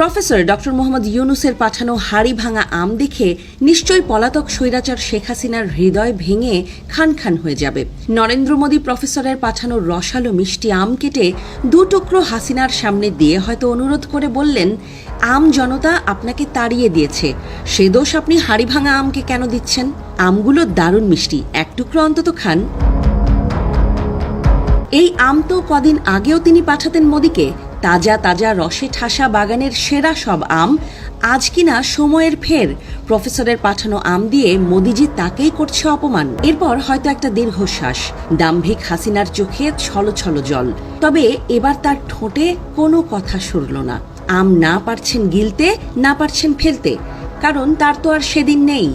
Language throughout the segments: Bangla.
প্রফেসর ডক্টর মোহাম্মদ ইউনুসের পাঠানো হাড়ি ভাঙা আম দেখে নিশ্চয়ই পলাতক স্বৈরাচার শেখ হাসিনার হৃদয় ভেঙে খান খান হয়ে যাবে। নরেন্দ্র মোদী প্রফেসরের পাঠানো রসালো মিষ্টি আম কেটে দু টুকরো হাসিনার সামনে দিয়ে হয়তো অনুরোধ করে বললেন, আম জনতা আপনাকে তাড়িয়ে দিয়েছে। সে দোষ আপনি হাড়ি ভাঙা আমকে কেন দিচ্ছেন? আমগুলো দারুণ মিষ্টি, এক টুকরো অন্তত খান। এই আম তো কদিন আগেও তিনি পাঠাতেন মোদিকে। তাজা তাজা রসে ঠাসা বাগানের সেরা সব আম আজ কিনা সময়ের ফের। প্রফেসরের পাঠানো আম দিয়ে মোদিজি তাকেই করছে অপমান। এরপর হয়তো একটা দীর্ঘশ্বাস। দাম্ভিক হাসিনার চোখে ছলো ছলো জল। তবে এবার তার ঠোঁটে কোনো কথা সরল না। আম না পারছেন গিলতে, না পারছেন ফেলতে। কারণ তার তো আর সেদিন নেই।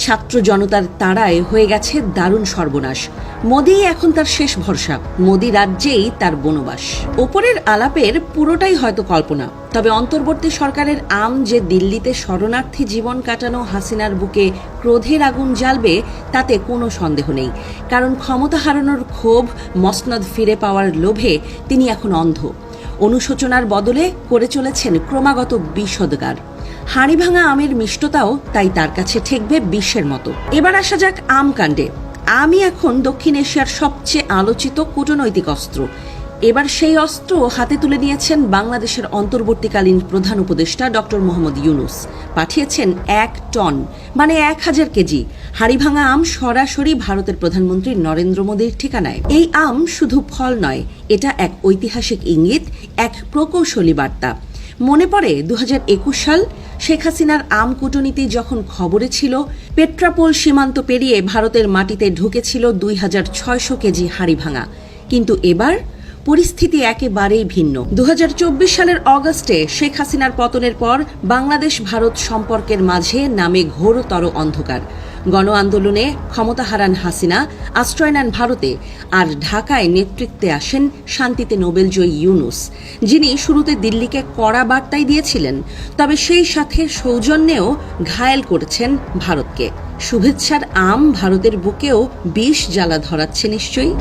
ছাত্র জনতার তাড়ায় হয়ে গেছে দারুণ সর্বনাশ। মোদি এখন তার শেষ ভরসা। মোদি রাজ্যেই তার বনবাস। ওপরের আলাপের পুরোটাই হয়তো কল্পনা। তবে অন্তর্বর্তী সরকারের আম যে দিল্লিতে শরণার্থী জীবন কাটানো হাসিনার বুকে ক্রোধের আগুন জ্বালবে, তাতে কোনো সন্দেহ নেই। কারণ ক্ষমতা হারানোর ক্ষোভ, মসনদ ফিরে পাওয়ার লোভে তিনি এখন অন্ধ। অনুশোচনার বদলে করে চলেছেন ক্রমাগত বিষদগার হাঁড়ি ভাঙা আমের মিষ্টতাও তাই তার কাছে ঠেকবে বিশ্বের মতো। এবার আসা যাক আম কাণ্ডে আমি এখন দক্ষিণ এশিয়ার সবচেয়ে আলোচিত কূটনৈতিক অস্ত্র। এবার সেই অস্ত্র হাতে তুলে নিয়েছেন বাংলাদেশের অন্তর্বর্তীকালীন প্রধান উপদেষ্টা ডক্টর মোহাম্মদ ইউনুস। পাঠিয়েছেন এক টন মানে এক হাজার কেজি। হাড়িভাঙা আম সরাসরি ভারতের প্রধানমন্ত্রী নরেন্দ্র মোদীর ঠিকানায়। এই আম শুধু ফল নয়, এটা এক ঐতিহাসিক ইঙ্গিত, এক প্রকৌশলী বার্তা। মনে পড়ে দু হাজার একুশ সাল শেখ হাসিনার আম কুটনীতি যখন খবরে ছিল, পেট্রাপোল সীমান্ত পেরিয়ে ভারতের মাটিতে ঢুকেছিল দুই হাজার ছয়শো কেজি হাড়ি ভাঙা কিন্তু এবার পরিস্থিতি একেবারেই ভিন্ন। দু হাজার চব্বিশ সালের অগস্টে শেখ হাসিনার পতনের পর বাংলাদেশ ভারত সম্পর্কের মাঝে নামে ঘোরতর অন্ধকার। গণ আন্দোলনে ক্ষমতা হারান হাসিনা, আশ্রয় নেন ভারতে, আর ঢাকায় নেতৃত্বে আসেন শান্তিতে নোবেলজয়ী ইউনুস, যিনি শুরুতে দিল্লিকে কড়া বার্তাই দিয়েছিলেন, তবে সেই সাথে সৌজন্যেও ঘায়েল করেছেন ভারতকে। শুভেচ্ছার আম ভারতের বুকেও বিষ জ্বালা ধরাচ্ছে নিশ্চয়ই?